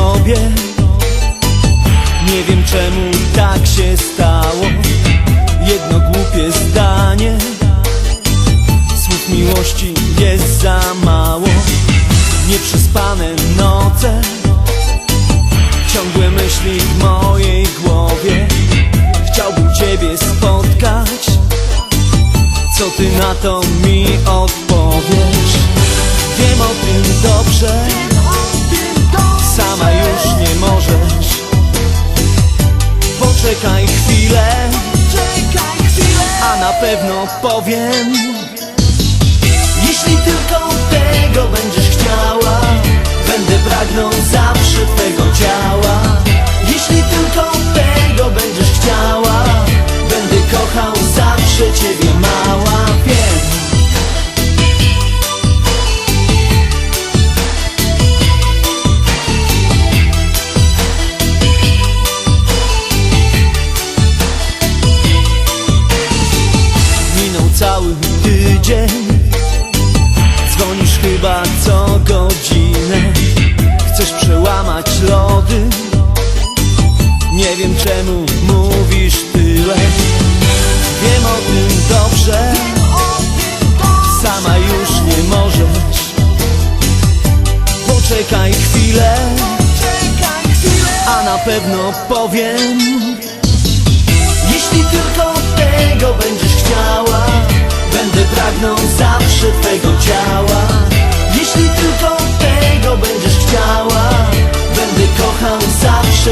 tobie Nie wiem czemu tak się stało. Jedno głupie zdanie. Słów miłości jest za mało. Nieprzespane noce. Ciągłe myśli w mojej głowie. Chciałbym Ciebie spotkać. Co Ty na to mi odpowiesz? Wiem o tym dobrze Poczekaj chwilę A na pewno powiem. Jeśli tylko tego będziesz chciała Będę pragnął zawsze Twego ciała. Jeśli tylko tego będziesz chciała Będę kochał zawsze Ciebie mała cały tydzień. Dzwonisz chyba co godzinę. Chcesz przełamać lody. Nie wiem czemu mówisz tyle. Wiem o tym dobrze. Sama już nie możesz. Poczekaj chwilę. A na pewno powiem. Jeśli tylko tego będziesz chciała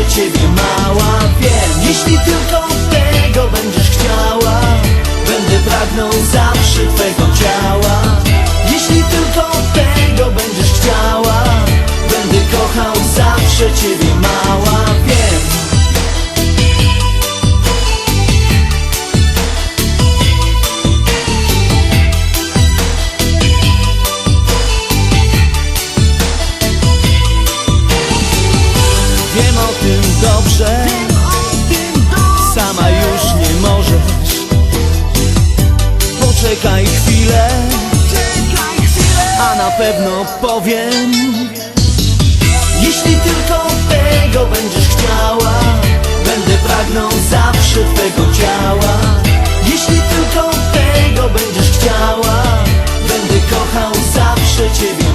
Ciebie mała Wiem, jeśli tylko tym dobrze. Sama już nie możesz. Poczekaj chwilę. A na pewno powiem. Jeśli tylko tego będziesz chciała Będę pragnął zawsze twego ciała. Jeśli tylko tego będziesz chciała Będę kochał zawsze ciebie.